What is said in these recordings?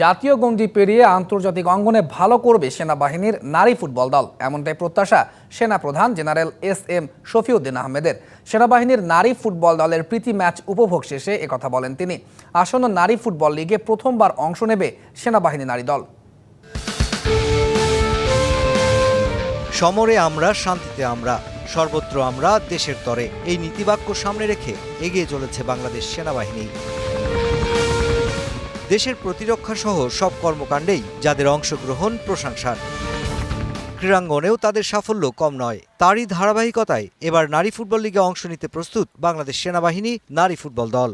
জাতীয় গণ্ডি পেরিয়ে আন্তর্জাতিক অঙ্গনে ভালো করবে সেনাবাহিনীর নারী ফুটবল দল। এমনটাই প্রত্যাশা সেনা প্রধান জেনারেল এস এম শফিউদ্দিন আহমেদের। সেনাবাহিনীর নারী ফুটবল দলের প্রীতি ম্যাচ উপভোগ শেষে একথা বলেন তিনি। আসন্ন নারী ফুটবল লিগে প্রথমবার অংশ নেবে সেনাবাহিনী নারী দল। সমরে আমরা, শান্তিতে আমরা, সর্বত্র আমরা, দেশের তরে। এই নীতিবাক্য সামনে রেখে এগিয়ে চলেছে বাংলাদেশ সেনাবাহিনী। দেশের প্রতিরক্ষা সহ সব কর্মকাণ্ডেই যাদের অংশগ্রহণ প্রশংসার। ক্রীড়াঙ্গনেও তাদের সাফল্য কম নয়। তারই ধারাবাহিকতায় এবার নারী ফুটবল লিগে অংশ নিতে প্রস্তুত বাংলাদেশ সেনাবাহিনী নারী ফুটবল দল।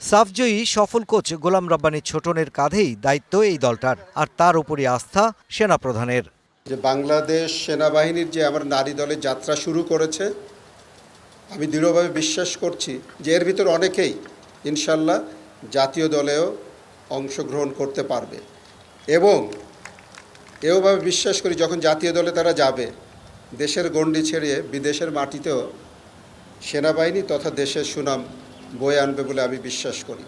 সাফজয়ী সফল কোচ গোলাম রাব্বানী ছোটনের কাঁধেই দায়িত্ব এই দলটার, আর তার উপরই আস্থা সেনাপ্রধানের। যে বাংলাদেশ সেনাবাহিনীর যে আমার নারী দলের যাত্রা শুরু করেছে, আমি দৃঢ়ভাবে বিশ্বাস করছি যে এর ভিতর অনেকেই ইনশাল্লাহ জাতীয় দলেও অংশগ্রহণ করতে পারবে। এবং এওভাবে বিশ্বাস করি যখন জাতীয় দলে তারা যাবে, দেশের গণ্ডি ছেড়ে বিদেশের মাটিতেও সেনাবাহিনী তথা দেশের সুনাম বয়ে আনবে বলে আমি বিশ্বাস করি।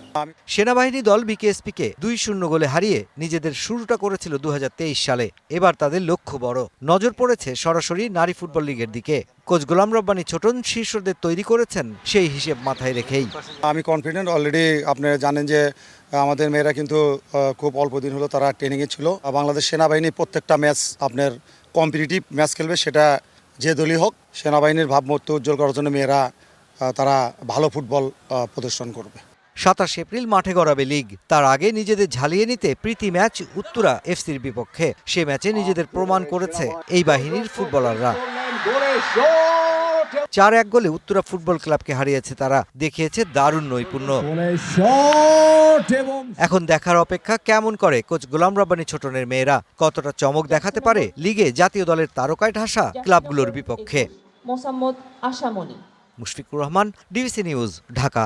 সেনাবাহিনী দল বিকেএসপিকে দুই শূন্য গোলে হারিয়ে নিজেদের শুরুটা করেছিল দু হাজার তেইশ সালে। এবার তাদের লক্ষ্য বড়। নজর পড়েছে সরাসরি নারী ফুটবল লিগের দিকে। কোচ গোলাম রব্বানী ছোটন শীর্ষদের তৈরি করেছেন সেই হিসেব মাথায় রেখেই। আমি কনফিডেন্ট অলরেডি আপনারা জানেন যে আমাদের মেয়েরা কিন্তু খুব অল্প দিন হলো তারা ট্রেনিংয়ে ছিল। আর বাংলাদেশ সেনাবাহিনী প্রত্যেকটা ম্যাচ আপনার কম্পিটিটিভ ম্যাচ খেলবে সেটা যে দলই হোক সেনাবাহিনীর ভাবমূর্তি উজ্জ্বল করার জন্য মেয়েরা তারা ভালো ফুটবল প্রদর্শন করবে। সাতাশ এপ্রিল মাঠে গড়াবে লিগ। তার আগে নিজেদের ঝালিয়ে নিতে প্রীতি ম্যাচ উত্তরা এফসির বিপক্ষে। সে ম্যাচে নিজেদের প্রমাণ করেছে এই বাহিনীর ফুটবলাররা চার এক গোলে উত্তরা ফুটবল ক্লাবকে হারিয়েছে তারা দেখিয়েছে দারুণ নৈপুণ্য এখন দেখার অপেক্ষা কেমন করে কোচ গোলাম রব্বানী ছোটনের মেয়েরা? কতটা চমক দেখাতে পারে লিগে জাতীয় দলের তারকায় ঢাসা ক্লাবগুলোর বিপক্ষে? Mosammat Ashamoni Mushfiqur Rahman DBC news Dhaka.